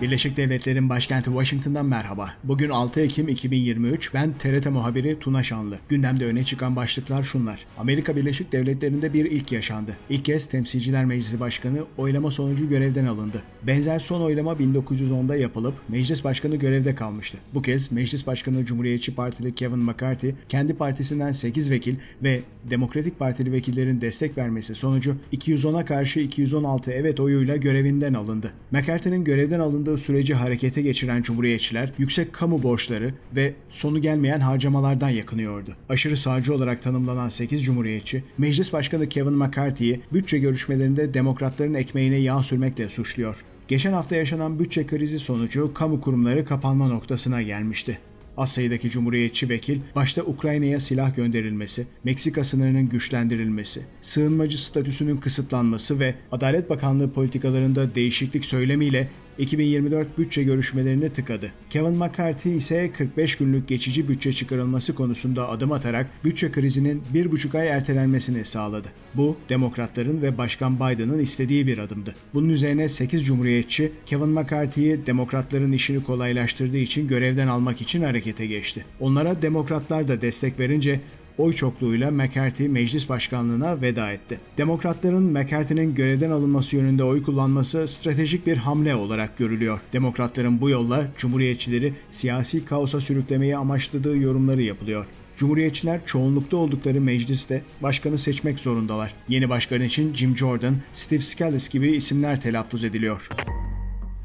Birleşik Devletler'in başkenti Washington'dan merhaba. Bugün 6 Ekim 2023. Ben TRT muhabiri Tuna Şanlı. Gündemde öne çıkan başlıklar şunlar. Amerika Birleşik Devletleri'nde bir ilk yaşandı. İlk kez Temsilciler Meclisi Başkanı oylama sonucu görevden alındı. Benzer son oylama 1910'da yapılıp meclis başkanı görevde kalmıştı. Bu kez meclis başkanı Cumhuriyetçi Partili Kevin McCarthy kendi partisinden 8 vekil ve Demokratik Partili vekillerin destek vermesi sonucu 210'a karşı 216 evet oyuyla görevinden alındı. McCarthy'nin görevden alındığı süreci harekete geçiren Cumhuriyetçiler yüksek kamu borçları ve sonu gelmeyen harcamalardan yakınıyordu. Aşırı sağcı olarak tanımlanan 8 Cumhuriyetçi, Meclis Başkanı Kevin McCarthy'yi bütçe görüşmelerinde demokratların ekmeğine yağ sürmekle suçluyor. Geçen hafta yaşanan bütçe krizi sonucu kamu kurumları kapanma noktasına gelmişti. Az sayıdaki cumhuriyetçi vekil başta Ukrayna'ya silah gönderilmesi, Meksika sınırının güçlendirilmesi, sığınmacı statüsünün kısıtlanması ve Adalet Bakanlığı politikalarında değişiklik söylemiyle 2024 bütçe görüşmelerini tıkadı. Kevin McCarthy ise 45 günlük geçici bütçe çıkarılması konusunda adım atarak bütçe krizinin bir buçuk ay ertelenmesini sağladı. Bu, demokratların ve Başkan Biden'ın istediği bir adımdı. Bunun üzerine 8 cumhuriyetçi Kevin McCarthy'yi demokratların işini kolaylaştırdığı için görevden almak için harekete geçti. Onlara demokratlar da destek verince oy çokluğuyla McCarthy meclis başkanlığına veda etti. Demokratların McCarthy'nin görevden alınması yönünde oy kullanması stratejik bir hamle olarak görülüyor. Demokratların bu yolla Cumhuriyetçileri siyasi kaosa sürüklemeyi amaçladığı yorumları yapılıyor. Cumhuriyetçiler çoğunlukta oldukları mecliste başkanı seçmek zorundalar. Yeni başkan için Jim Jordan, Steve Scalise gibi isimler telaffuz ediliyor.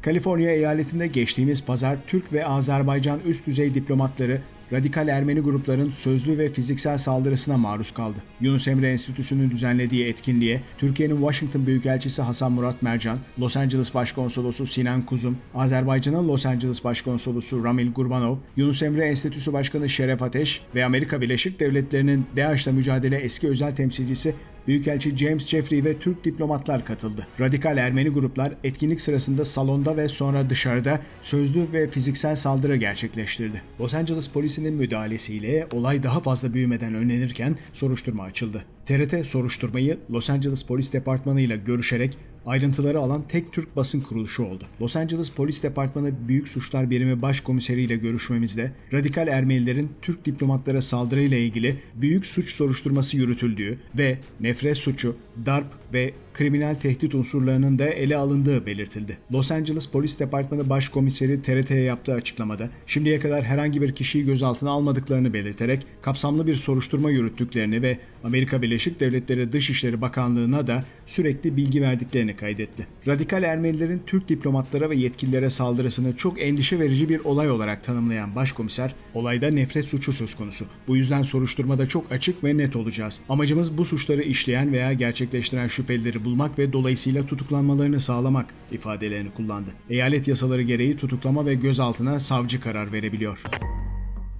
Kaliforniya eyaletinde geçtiğimiz pazar Türk ve Azerbaycan üst düzey diplomatları radikal Ermeni grupların sözlü ve fiziksel saldırısına maruz kaldı. Yunus Emre Enstitüsü'nün düzenlediği etkinliğe Türkiye'nin Washington Büyükelçisi Hasan Murat Mercan, Los Angeles Başkonsolosu Sinan Kuzum, Azerbaycan'ın Los Angeles Başkonsolosu Ramil Gurbanov, Yunus Emre Enstitüsü Başkanı Şeref Ateş ve Amerika Birleşik Devletleri'nin DAEŞ'la mücadele eski özel temsilcisi Büyükelçi James Jeffrey ve Türk diplomatlar katıldı. Radikal Ermeni gruplar etkinlik sırasında salonda ve sonra dışarıda sözlü ve fiziksel saldırı gerçekleştirdi. Los Angeles polisinin müdahalesiyle olay daha fazla büyümeden önlenirken soruşturma açıldı. TRT soruşturmayı Los Angeles Polis Departmanı ile görüşerek ayrıntıları alan tek Türk basın kuruluşu oldu. Los Angeles Polis Departmanı Büyük Suçlar Birimi Başkomiseri ile görüşmemizde radikal Ermenilerin Türk diplomatlara saldırıyla ilgili büyük suç soruşturması yürütüldüğü ve nefret suçu, darp ve kriminal tehdit unsurlarının da ele alındığı belirtildi. Los Angeles Polis Departmanı Başkomiseri TRT'ye yaptığı açıklamada şimdiye kadar herhangi bir kişiyi gözaltına almadıklarını belirterek kapsamlı bir soruşturma yürüttüklerini ve Amerika Birleşik Devletleri Dışişleri Bakanlığı'na da sürekli bilgi verdiklerini kaydetti. Radikal Ermenilerin Türk diplomatlara ve yetkililere saldırısını çok endişe verici bir olay olarak tanımlayan başkomiser, olayda nefret suçu söz konusu. Bu yüzden soruşturmada çok açık ve net olacağız. Amacımız bu suçları işleyen veya gerçekleştiren şüphelileri bulmak ve dolayısıyla tutuklanmalarını sağlamak ifadelerini kullandı. Eyalet yasaları gereği tutuklama ve gözaltına savcı karar verebiliyor.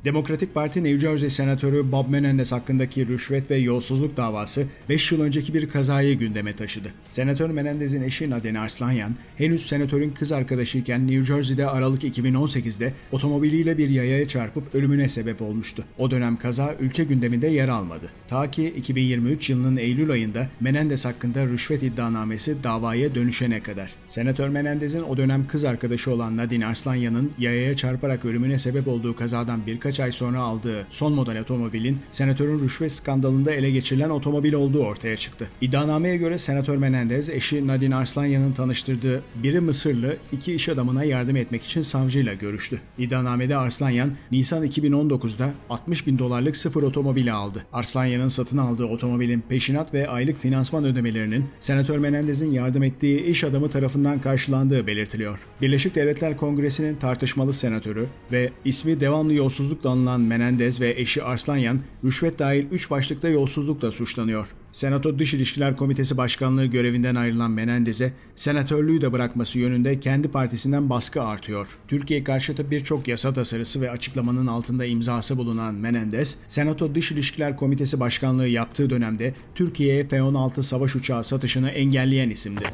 Demokratik Parti New Jersey Senatörü Bob Menendez hakkındaki rüşvet ve yolsuzluk davası 5 yıl önceki bir kazayı gündeme taşıdı. Senatör Menendez'in eşi Nadine Arslanyan, henüz senatörün kız arkadaşıyken New Jersey'de Aralık 2018'de otomobiliyle bir yayaya çarpıp ölümüne sebep olmuştu. O dönem kaza ülke gündeminde yer almadı. Ta ki 2023 yılının Eylül ayında Menendez hakkında rüşvet iddianamesi davaya dönüşene kadar. Senatör Menendez'in o dönem kız arkadaşı olan Nadine Arslanyan'ın yayaya çarparak ölümüne sebep olduğu kazadan birkaç ay sonra aldığı son model otomobilin senatörün rüşvet skandalında ele geçirilen otomobil olduğu ortaya çıktı. İddianameye göre senatör Menendez eşi Nadine Arslanyan'ın tanıştırdığı biri Mısırlı iki iş adamına yardım etmek için savcıyla görüştü. İddianamede Arslanyan Nisan 2019'da 60 bin dolarlık sıfır otomobili aldı. Arslanyan'ın satın aldığı otomobilin peşinat ve aylık finansman ödemelerinin senatör Menendez'in yardım ettiği iş adamı tarafından karşılandığı belirtiliyor. Birleşik Devletler Kongresi'nin tartışmalı senatörü ve ismi devamlı yolsuzlukla anılan Menendez ve eşi Arslanyan, rüşvet dahil 3 başlıkta yolsuzlukla suçlanıyor. Senato Dış İlişkiler Komitesi Başkanlığı görevinden ayrılan Menendez'e senatörlüğü de bırakması yönünde kendi partisinden baskı artıyor. Türkiye karşıtı birçok yasa tasarısı ve açıklamanın altında imzası bulunan Menendez, Senato Dış İlişkiler Komitesi Başkanlığı yaptığı dönemde Türkiye'ye F-16 savaş uçağı satışını engelleyen isimdi.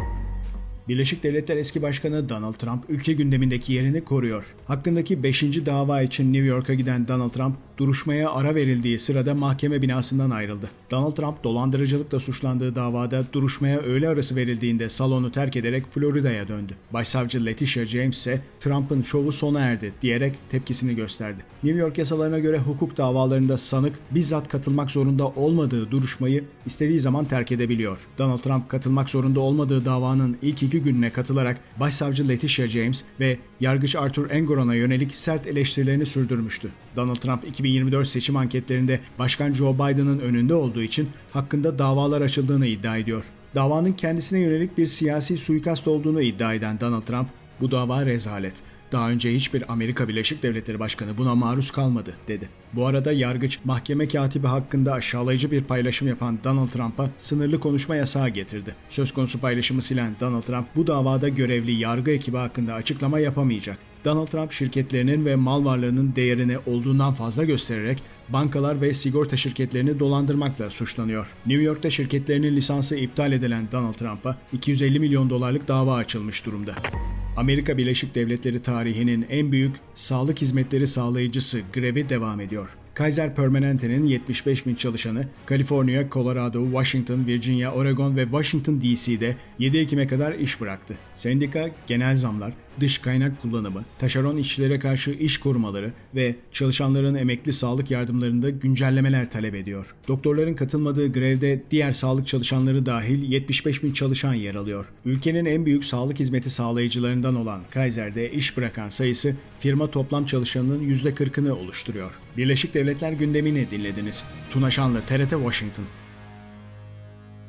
Birleşik Devletler eski başkanı Donald Trump ülke gündemindeki yerini koruyor. Hakkındaki 5. dava için New York'a giden Donald Trump duruşmaya ara verildiği sırada mahkeme binasından ayrıldı. Donald Trump dolandırıcılıkla suçlandığı davada duruşmaya öğle arası verildiğinde salonu terk ederek Florida'ya döndü. Başsavcı Letitia James ise Trump'ın şovu sona erdi diyerek tepkisini gösterdi. New York yasalarına göre hukuk davalarında sanık bizzat katılmak zorunda olmadığı duruşmayı istediği zaman terk edebiliyor. Donald Trump katılmak zorunda olmadığı davanın ilk iki gününe katılarak Başsavcı Letitia James ve Yargıç Arthur Engoron'a yönelik sert eleştirilerini sürdürmüştü. Donald Trump 2024 seçim anketlerinde Başkan Joe Biden'ın önünde olduğu için hakkında davalar açıldığını iddia ediyor. Davanın kendisine yönelik bir siyasi suikast olduğunu iddia eden Donald Trump, bu dava rezalet. Daha önce hiçbir Amerika Birleşik Devletleri Başkanı buna maruz kalmadı, dedi. Bu arada yargıç mahkeme katibi hakkında aşağılayıcı bir paylaşım yapan Donald Trump'a sınırlı konuşma yasağı getirdi. Söz konusu paylaşımı silen Donald Trump bu davada görevli yargı ekibi hakkında açıklama yapamayacak. Donald Trump şirketlerinin ve mal varlığının değerini olduğundan fazla göstererek bankalar ve sigorta şirketlerini dolandırmakla suçlanıyor. New York'ta şirketlerinin lisansı iptal edilen Donald Trump'a 250 milyon dolarlık dava açılmış durumda. Amerika Birleşik Devletleri tarihinin en büyük sağlık hizmetleri sağlayıcısı grevi devam ediyor. Kaiser Permanente'nin 75 bin çalışanı Kaliforniya, Colorado, Washington, Virginia, Oregon ve Washington DC'de 7 Ekim'e kadar iş bıraktı. Sendika genel zamlar, dış kaynak kullanımı, taşeron işçilere karşı iş korumaları ve çalışanların emekli sağlık yardımlarında güncellemeler talep ediyor. Doktorların katılmadığı grevde diğer sağlık çalışanları dahil 75 bin çalışan yer alıyor. Ülkenin en büyük sağlık hizmeti sağlayıcılarından olan Kaiser'de iş bırakan sayısı firma toplam çalışanının %40'ını oluşturuyor. Birleşik Devletler gündemini dinlediniz. Tuna Şanlı, TRT Washington.